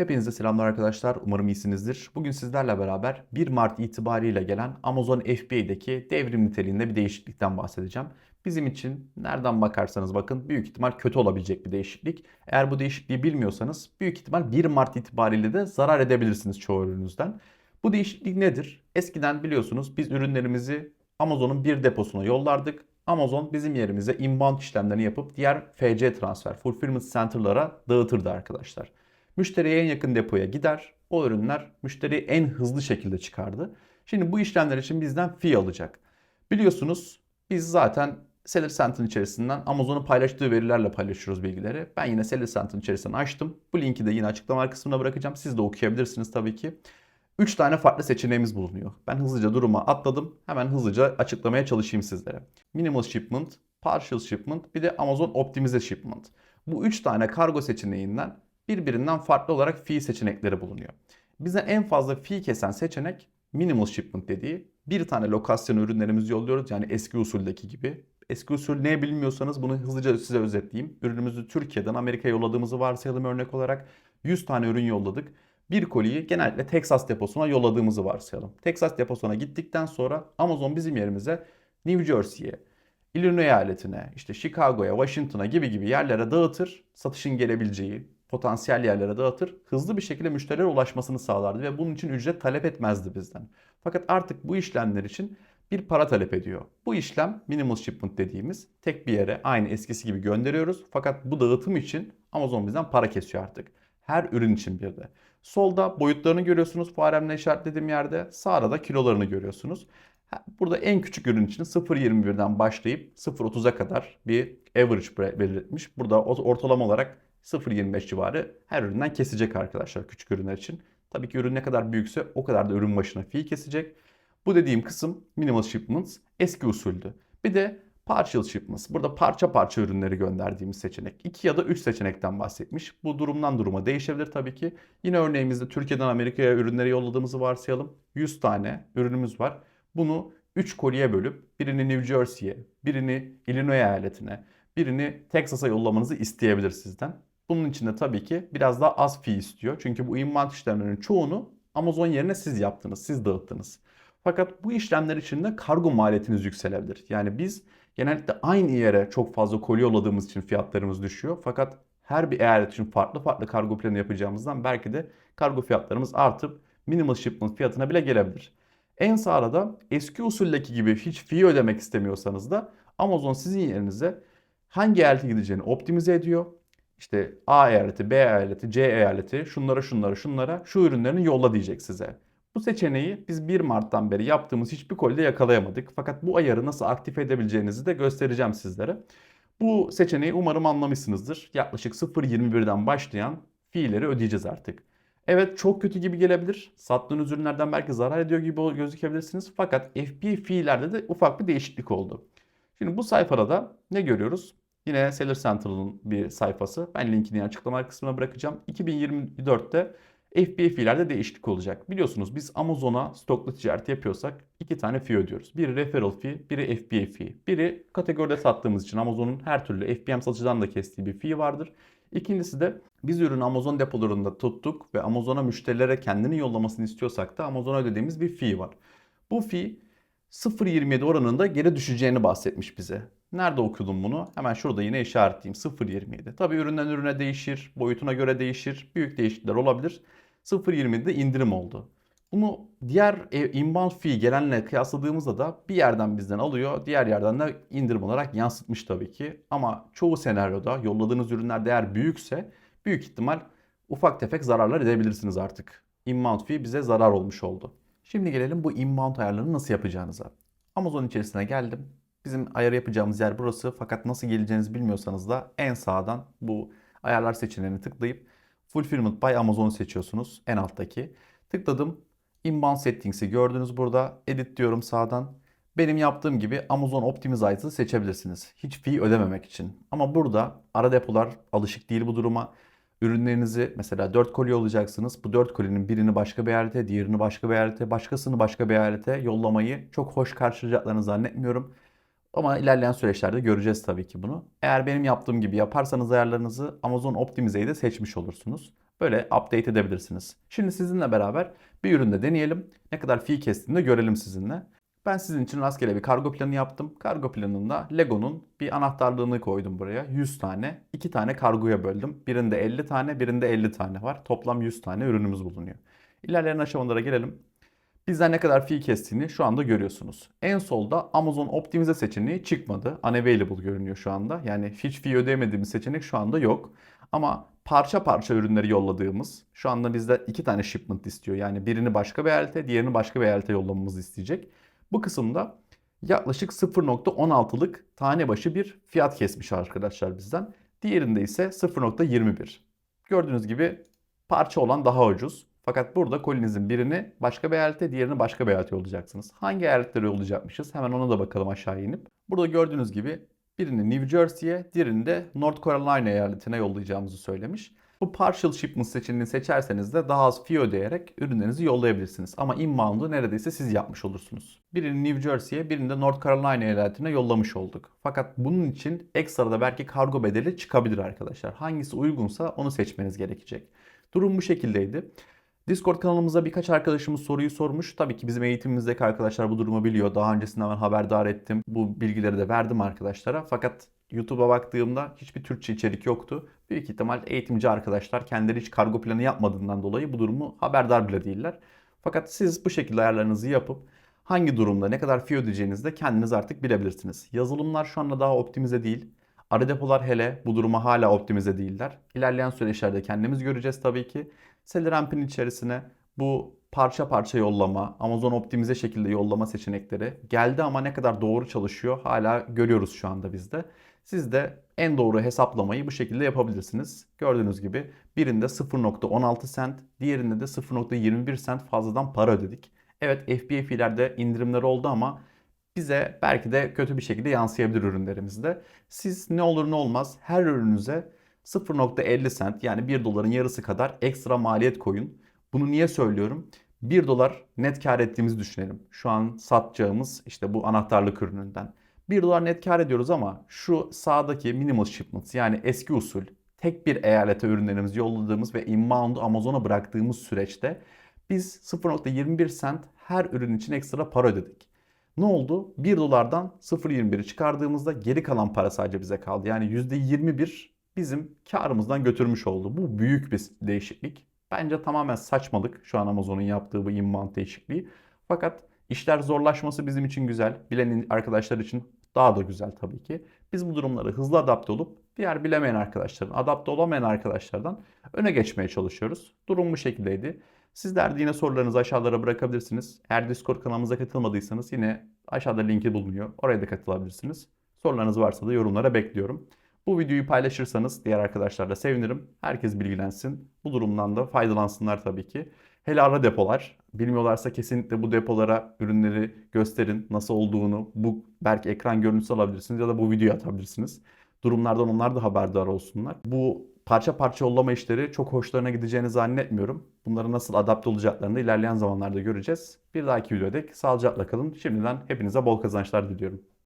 Hepinize selamlar arkadaşlar. Umarım iyisinizdir. Bugün sizlerle beraber 1 Mart itibariyle gelen Amazon FBA'deki devrim niteliğinde bir değişiklikten bahsedeceğim. Bizim için nereden bakarsanız bakın büyük ihtimal kötü olabilecek bir değişiklik. Eğer bu değişikliği bilmiyorsanız büyük ihtimal 1 Mart itibariyle de zarar edebilirsiniz çoğu ürününüzden. Bu değişiklik nedir? Eskiden biliyorsunuz biz ürünlerimizi Amazon'un bir deposuna yollardık. Amazon bizim yerimize inbound işlemlerini yapıp diğer FC transfer, fulfillment center'lara dağıtırdı arkadaşlar. Müşteriye en yakın depoya gider. O ürünler müşteriye en hızlı şekilde çıkardı. Şimdi bu işlemler için bizden fee alacak. Biliyorsunuz biz zaten Seller Center'ın içerisinden Amazon'un paylaştığı verilerle paylaşıyoruz bilgileri. Ben yine Seller Center'ın içerisinden açtım. Bu linki de yine açıklama kısmına bırakacağım. Siz de okuyabilirsiniz tabii ki. 3 tane farklı seçeneğimiz bulunuyor. Ben hızlıca duruma atladım. Hemen hızlıca açıklamaya çalışayım sizlere. Minimal Shipment, Partial Shipment, bir de Amazon Optimize Shipment. Bu 3 tane kargo seçeneğinden birbirinden farklı olarak fee seçenekleri bulunuyor. Bize en fazla fee kesen seçenek minimal shipment dediği bir tane lokasyon ürünlerimizi yolluyoruz. Yani eski usuldeki gibi. Eski usul ne bilmiyorsanız bunu hızlıca size özetleyeyim. Ürünümüzü Türkiye'den Amerika'ya yolladığımızı varsayalım örnek olarak. 100 tane ürün yolladık. Bir koliyi genellikle Texas deposuna yolladığımızı varsayalım. Texas deposuna gittikten sonra Amazon bizim yerimize New Jersey'ye, Illinois eyaletine, işte Chicago'ya, Washington'a gibi gibi yerlere dağıtır. Satışın gelebileceği, potansiyel yerlere dağıtır, hızlı bir şekilde müşterilere ulaşmasını sağlardı ve bunun için ücret talep etmezdi bizden. Fakat artık bu işlemler için bir para talep ediyor. Bu işlem minimal shipment dediğimiz tek bir yere aynı eskisi gibi gönderiyoruz. Fakat bu dağıtım için Amazon bizden para kesiyor artık. Her ürün için bir de. Solda boyutlarını görüyorsunuz faremle işaretlediğim yerde. Sağda da kilolarını görüyorsunuz. Burada en küçük ürün için 0.21'den başlayıp 0.30'a kadar bir average belirtmiş. Burada ortalama olarak 0.25 civarı her üründen kesecek arkadaşlar küçük ürünler için. Tabii ki ürün ne kadar büyükse o kadar da ürün başına fee kesecek. Bu dediğim kısım minimal shipments eski usuldü. Bir de partial shipments. Burada parça parça ürünleri gönderdiğimiz seçenek. 2 ya da 3 seçenekten bahsetmiş. Bu durumdan duruma değişebilir tabii ki. Yine örneğimizde Türkiye'den Amerika'ya ürünleri yolladığımızı varsayalım. 100 tane ürünümüz var. Bunu 3 koliye bölüp birini New Jersey'ye, birini Illinois eyaletine, birini Texas'a yollamanızı isteyebilir sizden. Bunun için de tabii ki biraz daha az fee istiyor. Çünkü bu inbound işlemlerin çoğunu Amazon yerine siz yaptınız, siz dağıttınız. Fakat bu işlemler için de kargo maliyetiniz yükselebilir. Yani biz genellikle aynı yere çok fazla koli yolladığımız için fiyatlarımız düşüyor. Fakat her bir eyalet için farklı farklı kargo planı yapacağımızdan belki de kargo fiyatlarımız artıp minimal shipment fiyatına bile gelebilir. En sağda da eski usuldeki gibi hiç fee ödemek istemiyorsanız da Amazon sizin yerinize hangi eyalete gideceğini optimize ediyor işte A eyaleti, B eyaleti, C eyaleti şunlara şunlara şunlara şu ürünlerini yolla diyecek size. Bu seçeneği biz 1 Mart'tan beri yaptığımız hiçbir kolide yakalayamadık. Fakat bu ayarı nasıl aktif edebileceğinizi de göstereceğim sizlere. Bu seçeneği umarım anlamışsınızdır. Yaklaşık 0.21'den başlayan fiilleri ödeyeceğiz artık. Evet çok kötü gibi gelebilir. Sattığınız ürünlerden belki zarar ediyor gibi gözükebilirsiniz. Fakat FBA fiillerde de ufak bir değişiklik oldu. Şimdi bu sayfada da ne görüyoruz? Yine Seller Central'ın bir sayfası. Ben linkini açıklama kısmına bırakacağım. 2024'te FBA fee'lerde değişiklik olacak. Biliyorsunuz biz Amazon'a stoklu ticaret yapıyorsak iki tane fee ödüyoruz. Biri referral fee, biri FBA fee. Biri kategoride sattığımız için Amazon'un her türlü FBM satıcıdan da kestiği bir fee vardır. İkincisi de biz ürünü Amazon depolarında tuttuk ve Amazon'a müşterilere kendini yollamasını istiyorsak da Amazon'a ödediğimiz bir fee var. Bu fee 0.27 oranında geri düşeceğini bahsetmiş bize. Nerede okudum bunu? Hemen şurada yine işaretleyeyim. 0.27. Tabi üründen ürüne değişir, boyutuna göre değişir. Büyük değişiklikler olabilir. 0.27'de indirim oldu. Bunu diğer inbound fee gelenle kıyasladığımızda da bir yerden bizden alıyor, diğer yerden de indirim olarak yansıtmış tabii ki. Ama çoğu senaryoda yolladığınız ürünler değer büyükse büyük ihtimal ufak tefek zararlar edebilirsiniz artık. Inbound fee bize zarar olmuş oldu. Şimdi gelelim bu inbound ayarlarını nasıl yapacağınıza. Amazon içerisine geldim. Bizim ayar yapacağımız yer burası. Fakat nasıl geleceğinizi bilmiyorsanız da en sağdan bu ayarlar seçeneğini tıklayıp Fulfillment by Amazon seçiyorsunuz en alttaki. Tıkladım. Inbound Settings'i gördünüz burada. Edit diyorum sağdan. Benim yaptığım gibi Amazon Optimize'ı seçebilirsiniz. Hiç fee ödememek için. Ama burada ara depolar alışık değil bu duruma. Ürünlerinizi mesela 4 koli yollayacaksınız. Bu 4 kolinin birini başka bir eyalete, diğerini başka bir eyalete, başkasını başka bir eyalete yollamayı çok hoş karşılayacaklarını zannetmiyorum. Ama ilerleyen süreçlerde göreceğiz tabii ki bunu. Eğer benim yaptığım gibi yaparsanız ayarlarınızı Amazon Optimize'yi de seçmiş olursunuz. böyle update edebilirsiniz. Şimdi sizinle beraber bir üründe deneyelim. Ne kadar fee kestiğini de görelim sizinle. Ben sizin için rastgele bir kargo planı yaptım. Kargo planında Lego'nun bir anahtarlığını koydum buraya. 100 tane. 2 tane kargoya böldüm. Birinde 50 tane, birinde 50 tane var. Toplam 100 tane ürünümüz bulunuyor. İlerleyen aşamalara gelelim. Bizden ne kadar fee kestiğini şu anda görüyorsunuz. En solda Amazon optimize seçeneği çıkmadı. Unavailable görünüyor şu anda. Yani hiç fee ödeyemediğimiz seçenek şu anda yok. Ama parça parça ürünleri yolladığımız, şu anda bizde iki tane shipment istiyor. Yani birini başka bir eyalete, diğerini başka bir eyalete yollamamızı isteyecek. Bu kısımda yaklaşık 0.16'lık tane başı bir fiyat kesmiş arkadaşlar bizden. Diğerinde ise 0.21. Gördüğünüz gibi parça olan daha ucuz. Fakat burada kolinizin birini başka bir eyalete, diğerini başka bir eyalete yollayacaksınız. Hangi eyaletlere yollayacakmışız? Hemen ona da bakalım aşağı inip. Burada gördüğünüz gibi birini New Jersey'ye, diğerini de North Carolina eyaletine yollayacağımızı söylemiş. Bu partial shipment seçeneğini seçerseniz de daha az fee ödeyerek ürünlerinizi yollayabilirsiniz. Ama inbound'u neredeyse siz yapmış olursunuz. Birini New Jersey'ye, birini de North Carolina eyaletine yollamış olduk. Fakat bunun için ekstra da belki kargo bedeli çıkabilir arkadaşlar. Hangisi uygunsa onu seçmeniz gerekecek. Durum bu şekildeydi. Discord kanalımıza birkaç arkadaşımız soruyu sormuş. Tabii ki bizim eğitimimizdeki arkadaşlar bu durumu biliyor. Daha öncesinden ben haberdar ettim. Bu bilgileri de verdim arkadaşlara. Fakat YouTube'a baktığımda hiçbir Türkçe içerik yoktu. Büyük ihtimal eğitimci arkadaşlar kendileri hiç kargo planı yapmadığından dolayı bu durumu haberdar bile değiller. Fakat siz bu şekilde ayarlarınızı yapıp hangi durumda ne kadar fee ödeyeceğinizi de kendiniz artık bilebilirsiniz. Yazılımlar şu anda daha optimize değil. Ara depolar hele bu duruma hala optimize değiller. İlerleyen süreçlerde kendimiz göreceğiz tabii ki. Seleramp'in içerisine bu parça parça yollama, Amazon optimize şekilde yollama seçenekleri geldi ama ne kadar doğru çalışıyor hala görüyoruz şu anda bizde. Siz de en doğru hesaplamayı bu şekilde yapabilirsiniz. Gördüğünüz gibi birinde 0.16 cent, diğerinde de 0.21 cent fazladan para ödedik. Evet FBA feelerde indirimler oldu ama bize belki de kötü bir şekilde yansıyabilir ürünlerimizde. Siz ne olur ne olmaz her ürününüze 0.50 cent yani 1 doların yarısı kadar ekstra maliyet koyun. Bunu niye söylüyorum? 1 dolar net kar ettiğimizi düşünelim. Şu an satacağımız işte bu anahtarlık ürününden. 1 dolar net kar ediyoruz ama şu sağdaki minimal shipments yani eski usul tek bir eyalete ürünlerimizi yolladığımız ve inbound'u Amazon'a bıraktığımız süreçte biz 0.21 cent her ürün için ekstra para ödedik. Ne oldu? 1 dolardan 0.21'i çıkardığımızda geri kalan para sadece bize kaldı. Yani %21 bizim karımızdan götürmüş oldu. Bu büyük bir değişiklik. Bence tamamen saçmalık şu an Amazon'un yaptığı bu inbound değişikliği. Fakat işler zorlaşması bizim için güzel. Bilen arkadaşlar için daha da güzel tabii ki. Biz bu durumları hızlı adapte olup diğer bilemeyen arkadaşların, adapte olamayan arkadaşlardan öne geçmeye çalışıyoruz. Durum bu şekildeydi. Sizler de yine sorularınızı aşağılara bırakabilirsiniz. Eğer Discord kanalımıza katılmadıysanız yine aşağıda linki bulunuyor. Oraya da katılabilirsiniz. Sorularınız varsa da yorumlara bekliyorum. Bu videoyu paylaşırsanız diğer arkadaşlarla sevinirim. Herkes bilgilensin. Bu durumdan da faydalansınlar tabii ki. Hele ara depolar. Bilmiyorlarsa kesinlikle bu depolara ürünleri gösterin. Nasıl olduğunu. Bu belki ekran görüntüsü alabilirsiniz ya da bu videoyu atabilirsiniz. Durumlardan onlar da haberdar olsunlar. Bu parça parça yollama işleri çok hoşlarına gideceğini zannetmiyorum. Bunları nasıl adapte olacaklarını ilerleyen zamanlarda göreceğiz. Bir dahaki videoda sağlıcakla kalın. Şimdiden hepinize bol kazançlar diliyorum.